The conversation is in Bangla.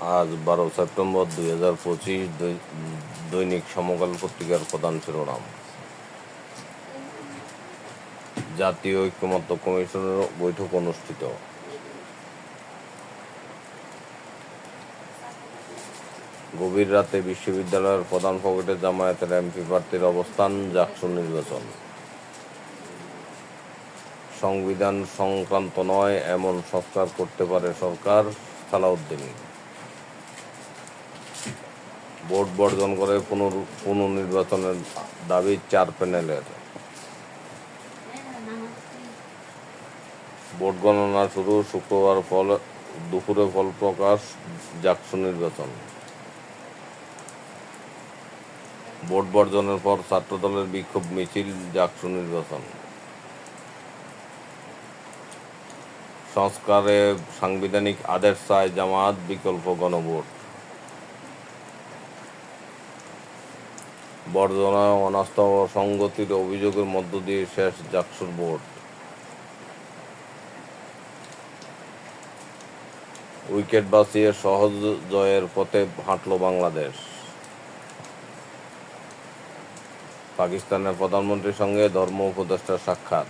আজ বারো সেপ্টেম্বর দুই হাজার পঁচিশ দৈনিক সমকাল পত্রিকার প্রধান শিরোনাম। জাতীয় ঐক্যমত্য কমিশনের বৈঠক অনুষ্ঠিত। গভীর রাতে বিশ্ববিদ্যালয়ের প্রধান ফকেটে জামায়াতের এমপি প্রার্থীর অবস্থান জাকসু নির্বাচন। সংবিধান সংক্রান্ত নয়, এমন সংস্কার করতে পারে সরকার, সালাউদ্দিন। ভোট বর্জন করে পুনর পুনর্নির্বাচনের দাবি চার প্যানেলের। ভোট গণনা শুরু, শুক্রবার ফল, দুপুরে ফল প্রকাশ, জাকসু নির্বাচন। ভোট বর্জনের পর ছাত্রদলের বিক্ষোভ মিছিল, জাকসু নির্বাচন। সংস্কারে সাংবিধানিক আদেশ চায় জামাত বিকল্প গণভোট। বর্জনা অনাস্থা ও সংগতির অভিযোগের মধ্য দিয়ে শেষ জাকসুর ভোট। উইকেট বাঁচিয়ে সহজ জয়ের পথে হাঁটল বাংলাদেশ। পাকিস্তানের প্রধানমন্ত্রীর সঙ্গে ধর্ম উপদেষ্টার সাক্ষাৎ।